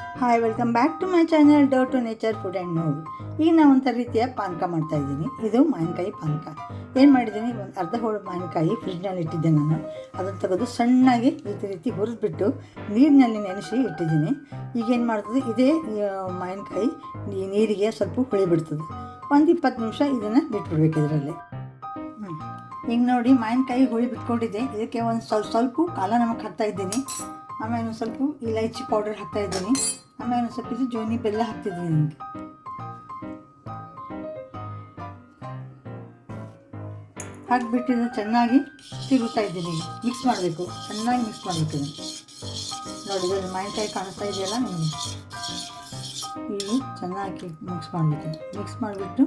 Hi welcome back to my channel do to nature food and ನೋವು ಈಗ ನಾನು ಒಂಥರ ರೀತಿಯ ಪಾನಕ ಮಾಡ್ತಾ ಇದ್ದೀನಿ. ಇದು ಮಾವಿನಕಾಯಿ ಪಾನಕ. ಏನು ಮಾಡಿದ್ದೀನಿ? ಒಂದು ಅರ್ಧ ಹೋಳು ಮಾವಿನಕಾಯಿ ಫ್ರಿಜ್ನಲ್ಲಿ ಇಟ್ಟಿದ್ದೆ ನಾನು. ಅದನ್ನು ತೆಗೆದು ಸಣ್ಣಾಗಿ ರೀತಿ ರೀತಿ ಹುರಿದ್ಬಿಟ್ಟು ನೀರಿನಲ್ಲಿ ನೆನೆಸಿ ಇಟ್ಟಿದ್ದೀನಿ. ಈಗ ಏನು ಮಾಡ್ತದೆ? ಇದೇ ಮಾವಿನಕಾಯಿ ನೀರಿಗೆ ಸ್ವಲ್ಪ ಹುಳಿ ಬಿಡ್ತದೆ ಒಂದು ಇಪ್ಪತ್ತು ನಿಮಿಷ ಇದನ್ನು ಬಿಟ್ಬಿಡ್ಬೇಕು ಇದರಲ್ಲಿ. ಈಗ ನೋಡಿ, ಮಾವಿನಕಾಯಿ ಹುಳಿ ಬಿಟ್ಕೊಂಡಿದ್ದೆ ಇದಕ್ಕೆ ಒಂದು ಸ್ವಲ್ಪ ಸ್ವಲ್ಪ ಕಾಲ ನಮಗೆ ಹಾಕ್ತಾ ಇದ್ದೀನಿ. ಆಮೇಲೆ ಒಂದು ಸ್ವಲ್ಪ ಇಲೈಚಿ ಪೌಡರ್ ಹಾಕ್ತಾ ಇದ್ದೀನಿ. ಆಮೇಲೆ ಒಂದು ಸ್ವಲ್ಪ ಇದು ಜೋನಿ ಬೆಲ್ಲ ಹಾಕ್ತಿದ್ದೀನಿ ನನಗೆ ಹಾಕಿಬಿಟ್ಟು ಇದನ್ನು ಚೆನ್ನಾಗಿ ತಿರುಗ್ತಾ ಇದ್ದೀನಿ ಮಿಕ್ಸ್ ಮಾಡಬೇಕು. ಚೆನ್ನಾಗಿ ಮಿಕ್ಸ್ ಮಾಡಬೇಕು ನೋಡಿ ಇದು ಮಾವಿನಕಾಯಿ ಕಾಣಿಸ್ತಾ ಇದೆಯಲ್ಲ ನಿಮಗೆ? ಇಲ್ಲಿ ಚೆನ್ನಾಗಿ ಮಿಕ್ಸ್ ಮಾಡಬೇಕು. ಮಿಕ್ಸ್ ಮಾಡಿಬಿಟ್ಟು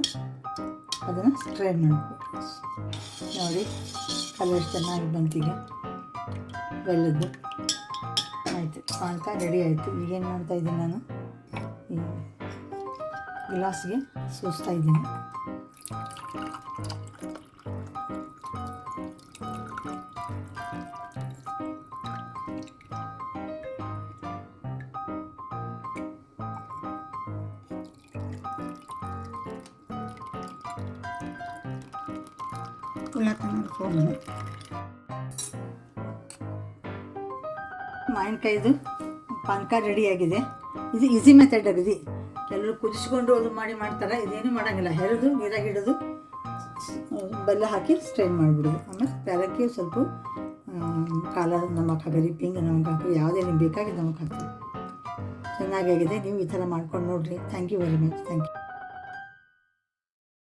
ಅದನ್ನು ಸ್ಟ್ರೈನ್ ಮಾಡಬೇಕು. ನೋಡಿ ಕಲರ್ ಚೆನ್ನಾಗಿ ಬಂತೀಗ ಬೆಲ್ಲದ್ದು. ಪಾನಕ ರೆಡಿ ಆಯಿತು. ಈಗೇನು ಮಾಡ್ತಾ ಇದ್ದೀನಿ ನಾನು? ಈ ಗ್ಲಾಸ್ಗೆ ಸೂಸ್ತಾ ಇದ್ದೀನಿ. ಫೋನು ಮಾವಿನಕಾಯಿದು ಪಾನಕ ರೆಡಿಯಾಗಿದೆ ಇದು ಈಸಿ ಮೆಥಡ್ ಅದು ಎಲ್ಲರೂ ಕುದಿಸ್ಕೊಂಡು ಅದು ಮಾಡಿ ಮಾಡ್ತಾರೆ? ಇದೇನು ಮಾಡೋಂಗಿಲ್ಲ. ಹೆರಿದು, ನೀರಾಗಿ ಇಡೋದು, ಬೆಲ್ಲ ಹಾಕಿ ಸ್ಟ್ರೈನ್ ಮಾಡಿಬಿಡೋದು. ಆಮೇಲೆ ಪ್ಯಾರಕ್ಕೆ ಸ್ವಲ್ಪ ಕಾಲ ನಮಕ್ ಹಾಕಿರಿ ಪಿಂಗ್ ನಮಗೆ ಹಾಕಿ, ಯಾವುದೇ ನಿಮ್ಗೆ ಬೇಕಾಗಿ ನಮಗೆ ಹಾಕ್ತೀವಿ. ಚೆನ್ನಾಗಾಗಿದೆ ನೀವು ಈ ಥರ ಮಾಡ್ಕೊಂಡು ನೋಡಿರಿ. Thank you very much thank you